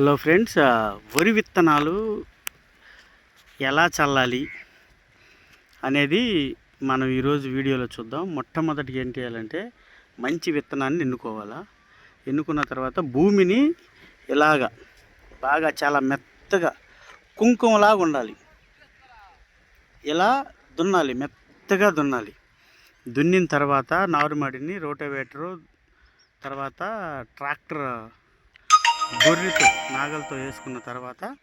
Hello friends వరి విత్తనాలు ఎలా చల్లాలి అనేది మనం ఈరోజు వీడియోలో చూద్దాం. మొట్టమొదటి ఏం చేయాలంటే మంచి విత్తనాన్ని ఎన్నుకోవాలా. ఎన్నుకున్న తర్వాత భూమిని ఇలాగా బాగా చాలా మెత్తగా కుంకుమలాగా ఉండాలి. ఇలా దున్నాలి మెత్తగా దున్నాలి. దున్నిన తర్వాత నారుమడిని రోటోవేటరు తర్వాత ట్రాక్టర్ గొర్రెతో నాగలతో వేసుకున్న తర్వాత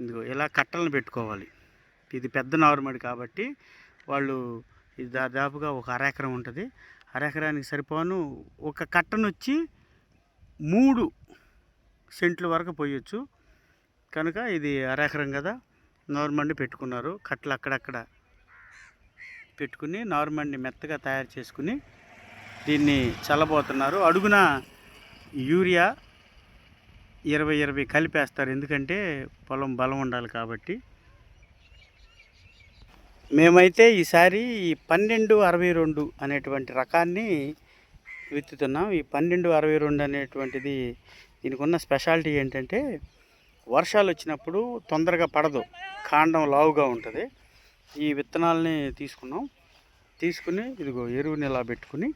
ఇదిగో ఇలా కట్టలను పెట్టుకోవాలి. ఇది పెద్ద నారుమడి కాబట్టి వాళ్ళు ఇది దాదాపుగా ఒక అరెకరం ఉంటుంది. అరెకరానికి సరిపోను ఒక కట్టను వచ్చి మూడు సెంట్ల వరకు పోయొచ్చు. కనుక ఇది అరెకరం కదా నార్మండి పెట్టుకున్నారు. కట్టలు అక్కడక్కడ పెట్టుకుని నార్మండి మెత్తగా తయారు చేసుకుని దీన్ని చల్లబోతున్నారు. అడుగున యూరియా ఇరవై ఇరవై కలిపేస్తారు. ఎందుకంటే పొలం బలం ఉండాలి కాబట్టి. మేమైతే ఈసారి ఈ పన్నెండు అరవై రెండు అనేటువంటి రకాన్ని విత్తుతున్నాం. ఈ పన్నెండు అరవై రెండు అనేటువంటిది దీనికి ఉన్న స్పెషాలిటీ ఏంటంటే వర్షాలు వచ్చినప్పుడు తొందరగా పడదు. కాండం లావుగా ఉంటుంది. ఈ విత్తనాలని తీసుకున్నాం. తీసుకుని ఇదిగో ఎరువుని ఇలా పెట్టుకుని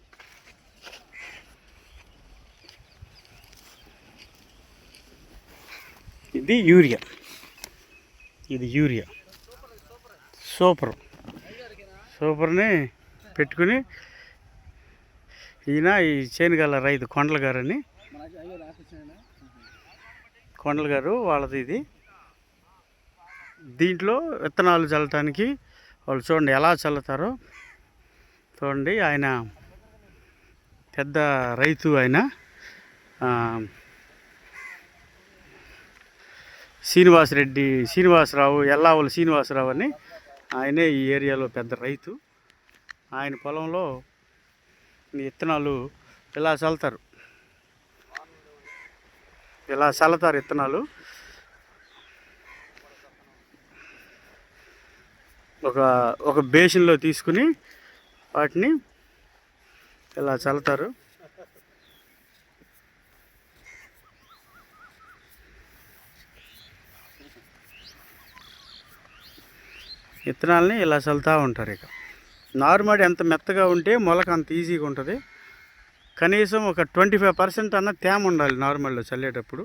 ఇది యూరియా. ఇది యూరియా. సూపర్. సూపర్ని పెట్టుకుని ఈయన ఈ చేనుగల రైతు కొండల గారని. కొండల గారు వాళ్ళది ఇది. దీంట్లో విత్తనాలు చల్లటానికి వాళ్ళు చూడండి ఎలా చల్లుతారో. చూడండి ఆయన పెద్ద రైతు ఆయన. శ్రీనివాసరెడ్డి శ్రీనివాసరావు ఎల్లావుల శ్రీనివాసరావు అని ఆయనే ఈ ఏరియాలో పెద్ద రైతు. ఆయన పొలంలో విత్తనాలు ఇలా చల్లుతారు. ఇలా చల్లుతారు విత్తనాలు ఒక ఒక బేసిన్లో తీసుకుని వాటిని ఇలా చల్లుతారు. విత్తనాలని ఇలా చల్లుతూ ఉంటారు ఇక. నారుమడి ఎంత మెత్తగా ఉంటే మొలక అంత ఈజీగా ఉంటుంది. కనీసం ఒక ట్వంటీ ఫైవ్ పర్సెంట్ అన్న తేమ ఉండాలి నార్మల్లో చల్లేటప్పుడు.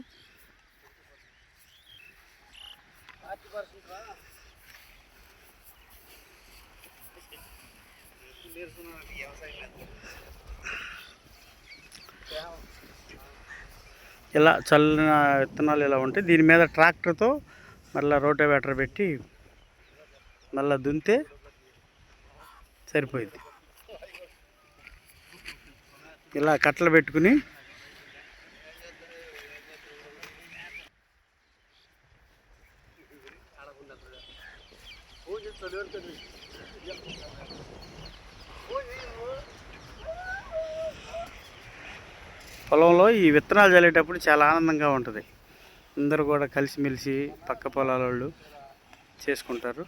ఇలా చల్లిన విత్తనాలు ఇలా ఉంటాయి దీని మీద ట్రాక్టర్తో మళ్ళీ రోటోవేటర్ పెట్టి మళ్ళీ దున్నితే సరిపోయింది ఇలా కట్టలు పెట్టుకుని పొలంలో ఈ విత్తనాలు చల్లేటప్పుడు చాలా ఆనందంగా ఉంటుంది. అందరూ కూడా కలిసిమెలిసి పక్క పొలాల వాళ్ళు చేసుకుంటారు.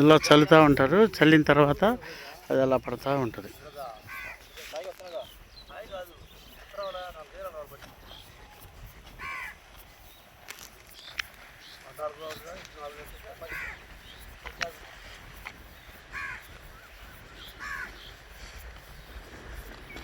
ఇలా చల్లుతూ ఉంటారు. చల్లిన తర్వాత అది అలా పడుతూ ఉంటుంది. కాదు. ఉత్తరాల నలభై ఏళ్ళు కాబట్టి పద్నాలుగు నాలుగు గంటలు